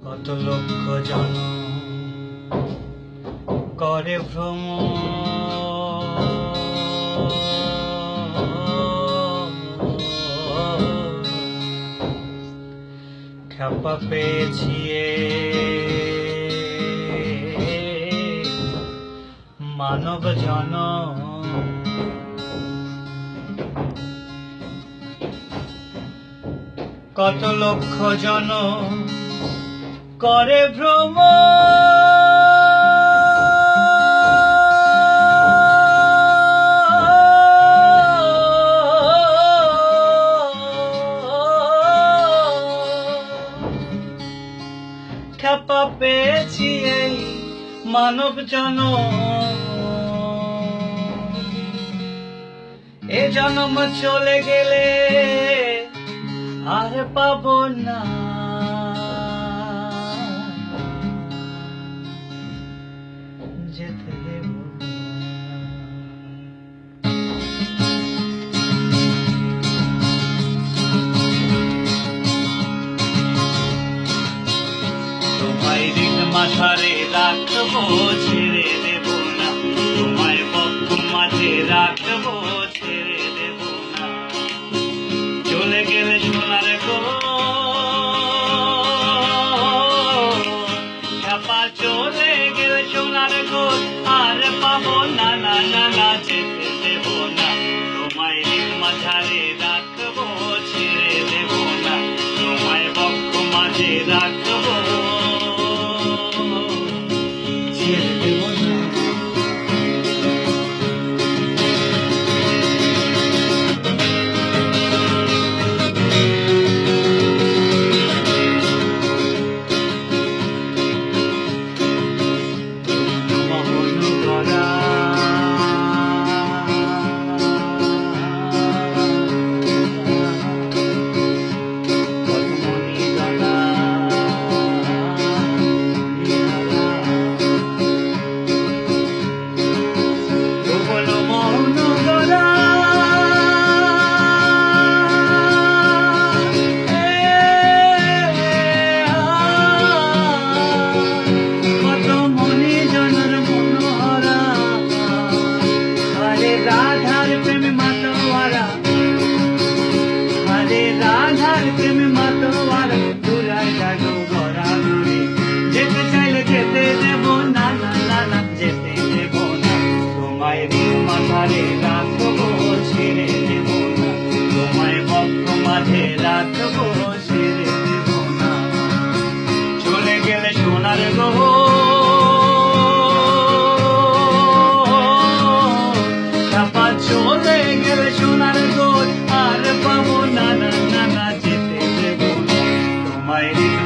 কত লক্ষ জন করে ভ্রম। খ্যাপা পেয়েছি মানব জন কত লক্ষ জন করে ভ্রম খ্যাপা পেয়েছি এই মানব জন এ জন্ম চলে গেলে আর পাবো না। যেতে দেব তোমায় দিন মাথারে রাখব তোমায় মাঝারে রাখব ছেড়ে মাঝে রাধার প্রেমে মাতোয়ারা হরে রাধার প্রেমে মাতোয়ারা দূরায় জাগো গড়া ঘুরি যেতে চাইলে যেতে দেব না না না যেতে দেব না তোমায় দিন মাথারে রাখব ছেড়ে দেব না mighty